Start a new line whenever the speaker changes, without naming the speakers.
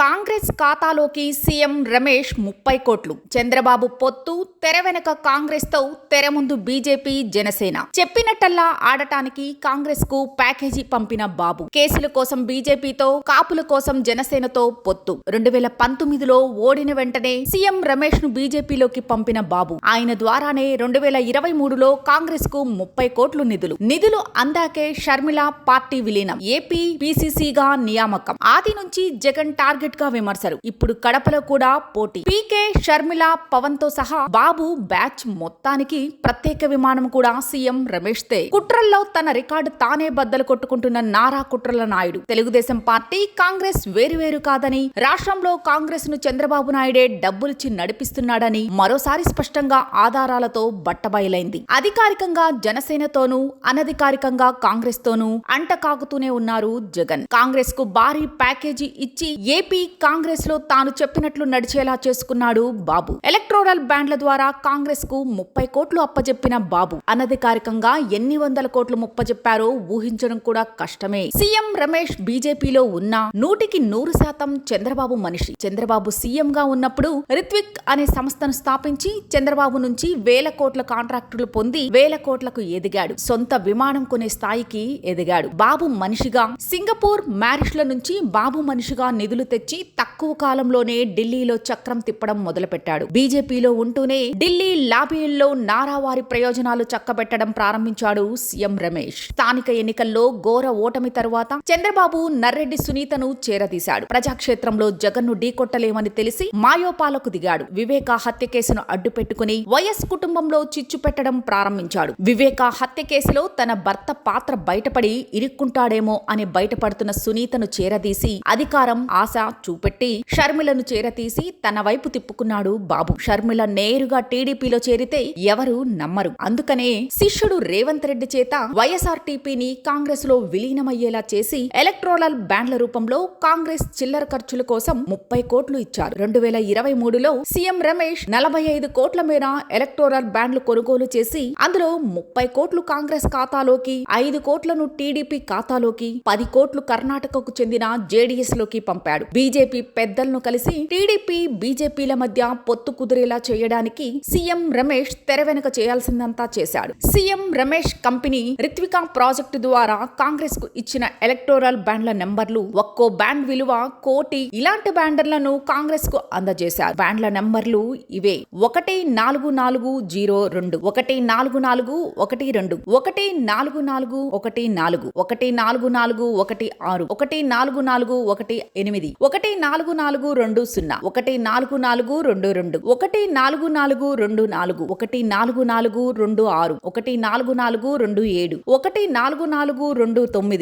కాంగ్రెస్ ఖాతాలోకి సీఎం రమేష్ ముప్పై కోట్లు. చంద్రబాబు పొత్తు తెర వెనక కాంగ్రెస్తో తెర ముందు బీజేపీ జనసేన. చెప్పినట్టల్లా ఆడటానికి కాంగ్రెస్కు ప్యాకేజీ పంపిన బాబు. కేసుల కోసం బీజేపీతో కాపుల కోసం జనసేనతో పొత్తు. రెండు వేల పంతొమ్మిదిలో ఓడిన వెంటనే సీఎం రమేష్ను బీజేపీలోకి పంపిన బాబు. ఆయన ద్వారానే రెండు వేల ఇరవై మూడులో కాంగ్రెస్కు ముప్పై కోట్లు నిధులు. నిధులు అందాకే షర్మిల పార్టీ విలీనం. ఏపీ పీసీసీగా నియామకం. ఆది నుంచి జగన్ టార్గెట్ గా విమర్శలు. ఇప్పుడు కడపలో కూడా పోటీ. పీకే షర్మిల పవన్తో సహా బాబు బ్యాచ్ మొత్తానికి ప్రత్యేక విమానం కూడా సీఎం రమేష్ తే కుట్రల్లో తన రికార్డు తానే బద్దలు కొట్టుకుంటున్న నారా కుట్రల నాయుడు. తెలుగుదేశం పార్టీ కాంగ్రెస్ వేరువేరు కాదని రాష్ట్రంలో కాంగ్రెస్ను చంద్రబాబు నాయుడే డబ్బులిచ్చి నడిపిస్తున్నాడని మరోసారి స్పష్టంగా ఆధారాలతో బట్టబయలైంది. అధికారికంగా జనసేనతోనూ అనధికారికంగా కాంగ్రెస్ తోనూ అంటకాకుతూనే ఉన్నారు జగన్. కాంగ్రెస్కు భారీ ప్యాకేజీ ఇచ్చి ఏపీ కాంగ్రెస్లో తాను చెప్పినట్లు నడిచేలా చేసుకున్నాడు బాబు. ఎలక్ట్రోరల్ బ్యాండ్ల ద్వారా కాంగ్రెస్కు ముప్పై కోట్లు అప్పజెప్పిన బాబు. అనధికారికంగా ఎన్ని వందల కోట్లు ముప్పజెప్పారో ఊహించడం కూడా కష్టమే. సీఎం రమేష్ బీజేపీలో ఉన్నా నూటికి నూరు శాతం చంద్రబాబు మనిషి. చంద్రబాబు సీఎం గా ఉన్నప్పుడు రిత్విక్ అనే సంస్థను స్థాపించి చంద్రబాబు నుంచి వేల కోట్ల కాంట్రాక్టులు పొంది వేల కోట్లకు ఎదిగాడు. సొంత విమానం కొనే స్థాయికి ఎదిగాడు. బాబు మనిషిగా సింగపూర్ మ్యారిష్ల నుంచి బాబు మనిషిగా నిధులు తెచ్చి తక్కువ కాలంలోనే ఢిల్లీలో చక్రం తిప్పడం మొదలుపెట్టాడు. బీజేపీలో ఉంటూనే ఢిల్లీ లాబీల్లో నారావారి ప్రయోజనాలు చక్కబెట్టడం ప్రారంభించాడు సీఎం రమేష్. స్థానిక ఎన్నికల్లో ఘోర ఓటమి తరువాత చంద్రబాబు నర్రెడ్డి సునీతను చేరదీశాడు. ప్రజాక్షేత్రంలో జగన్ను ఢీకొట్టలేమని తెలిసి మాయోపాలకు దిగాడు. వివేక హత్య కేసును అడ్డు పెట్టుకుని వైఎస్ కుటుంబంలో చిచ్చు పెట్టడం ప్రారంభించాడు. వివేక హత్య కేసులో తన భర్త పాత్ర బయటపడి ఇరుక్కుంటాడేమో అని బయటపడుతున్న సునీతను చేరదీసి అధికారం ఆశ చూపెట్టి షర్మిలను చేరతీసి తన వైపు తిప్పుకున్నాడు బాబు. షర్మిల నేరుగా టీడీపీలో చేరితే ఎవరు నమ్మరు. అందుకనే శిష్యుడు రేవంత్ రెడ్డి చేత వైఎస్ఆర్టీపీని కాంగ్రెస్లో విలీనమయ్యేలా చేసి ఎలక్ట్రోరల్ బ్యాండ్ల రూపంలో కాంగ్రెస్ చిల్లర ఖర్చుల కోసం ముప్పై కోట్లు ఇచ్చారు. రెండు వేల ఇరవై మూడులో సీఎం రమేష్ నలభై ఐదు కోట్ల మేర ఎలక్టోరల్ బ్యాండ్లు కొనుగోలు చేసి అందులో ముప్పై కోట్లు కాంగ్రెస్ ఖాతాలోకి ఐదు కోట్లను టీడీపీ ఖాతాలోకి పది కోట్లు కర్ణాటకకు చెందిన జేడీఎస్లోకి పంపాడు బీజేపీ పెద్దలను కలిసి టీడీపీ బీజేపీల మధ్య పొత్తు కుదిరేలా చేయడానికి సీఎం రమేష్ తెర వెనుక చేయాల్సిందంతా చేశాడు. CM Ramesh company Ritwika project ద్వారా కాంగ్రెస్కు ఇచ్చిన ఎలక్టోరల్ బ్యాండ్ల నెంబర్లు ఒక్కో బ్యాండ్ విలువ కోటి ఇలాంటి బ్యాండర్లను కాంగ్రెస్కు అందజేశారు. బ్యాండ్ల నెంబర్లు ఇవే. ఒకటి నాలుగు నాలుగు జీరో రెండు. ఒకటి నాలుగు నాలుగు ఒకటి రెండు. ఒకటి నాలుగు నాలుగు ఒకటి నాలుగు. ఒకటి నాలుగు నాలుగు ఒకటి ఆరు. ఒకటి నాలుగు నాలుగు ఒకటి ఎనిమిది. ఒకటి నాలుగు నాలుగు రెండు సున్నా ఒకటి నాలుగు నాలుగు రెండు రెండు ఒకటి నాలుగు నాలుగు రెండు నాలుగు ఒకటి నాలుగు నాలుగు రెండు ఆరు ఒకటి నాలుగు నాలుగు రెండు ఏడు ఒకటి నాలుగు నాలుగు రెండు తొమ్మిది.